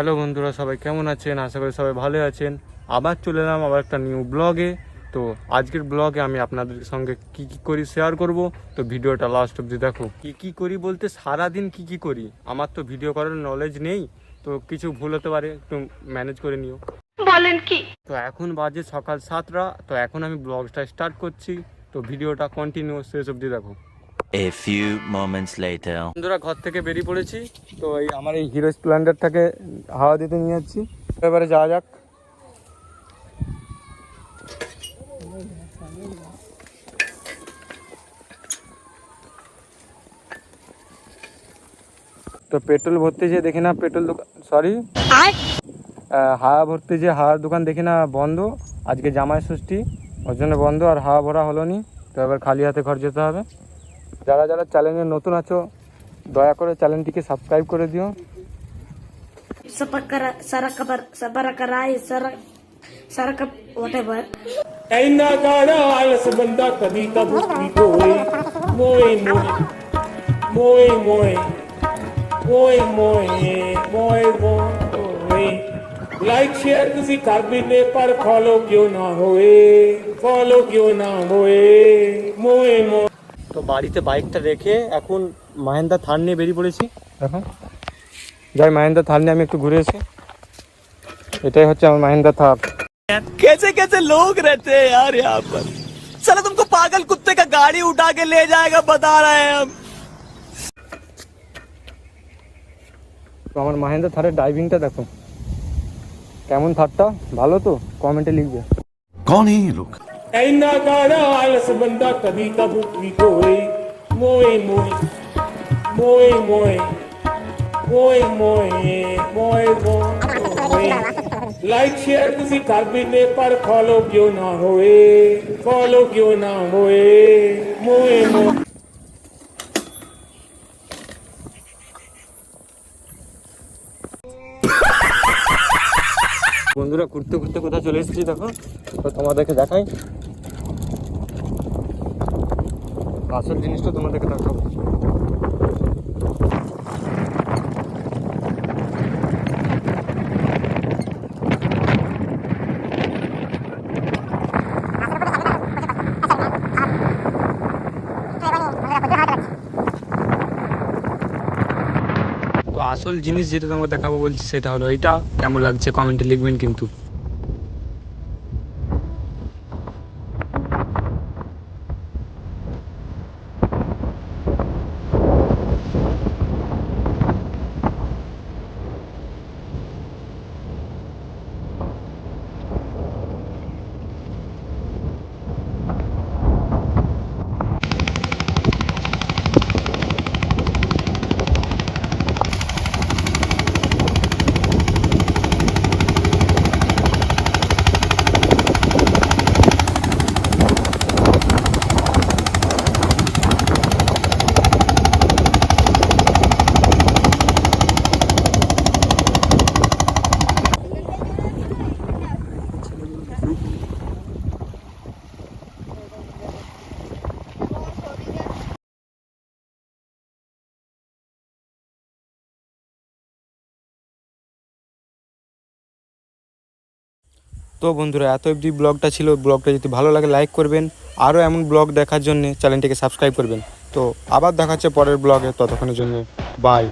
Hello বন্ধুরা সবাই কেমন আছেন? আশা করি সবাই ভালো আছেন। আবার চলে এলাম আবার একটা নিউ ব্লগে তো আজকের ব্লগে আমি আপনাদের সঙ্গে কি কি করি শেয়ার করব? তো ভিডিওটা লাস্ট অবধি দেখো। কি কি করি বলতে সারাদিন কি কি করি? আমার তো ভিডিও করার নলেজ নেই। তো কিছু ভুল হতে পারে একটু ম্যানেজ করে নিও। বলেন কি? তো এখন বাজে সকাল সাতটা। তো এখন আমি ব্লগটা স্টার্ট করছি। তো ভিডিওটা কন্টিনিউ শেষ অব্দি দেখো। A few moments later. বন্ধুরা ঘর থেকে বেরিয়ে পড়েছি। তো এই আমার এই হিরো স্প্লেন্ডারটাকে হাওয়া দিতে নিয়ে যাচ্ছি। এবারে যাওয়া যাক। তো পেট্রোল ভরতে যেয়ে দেখি না পেট্রোল দোকান সরি হাওয়া ভরতে যে হাওয়ার দোকান দেখি না বন্ধ। আজকে জামাই ষষ্ঠী ওর জন্য বন্ধ আর হাওয়া ভরা হলো নি। তো এবার খালি হাতে ঘর যেতে হবে। যারা যারা চ্যানেলে নতুন আছো দয়া করে চ্যানেলটিকে সাবস্ক্রাইব করে দিও लाइक शेयर किसी काबिल में पर फॉलो क्यों ना होए फॉलो क्यों ना होए मोए मोए তো বাড়িতে বাইকটা রেখে এখন মহেন্দ্র থান নিয়ে বেরিয়ে পড়েছি। দেখো যাই মহেন্দ্র থান নিয়ে আমি একটু ঘুরে এসে এটাই হচ্ছে আমার মহেন্দ্র থান। कैसे कैसे लोग रहते हैं यार यहाँ पर। चलो तुमको पागल कुत्ते का गाड़ी उठा के ले जाएगा बता रहे हैं हम। तो हमार महेंद्र थार ड्राइविंग टा देखो कैमन थार्ट भालो तो कमेंट लिख दे कौन है ये लोग? ऐना गाना आलस बंदा कभी कबू भी कोई मोए मोए मोए मोए मोए मोए मोए मोए। लाइक शेयर किसी कर भी ने पर फॉलो क्यों ना होए? फॉलो क्यों ना होए? मोए मोए। বন্ধুরা, ঘুরতে ঘুরতে কোথায় চলে এসেছি দেখো? তো তোমাদেরকে দেখাই। আসল জিনিসটা তোমাদেরকে দেখাবো। আসল জিনিস যেটা তোমাকে দেখাবো বলছি, সেটা হলো এইটা কেমন লাগছে? কমেন্টে লিখবেন কিন্তু। তো বন্ধুরা, এত অবধি ব্লগটা ছিল। ব্লগটা যদি ভালো লাগে, লাইক করবেন। আরও এমন ব্লগ দেখার জন্য চ্যানেলটিকে সাবস্ক্রাইব করবেন। তো আবার দেখাচ্ছে পরের ব্লগে। ততক্ষণের জন্য বাই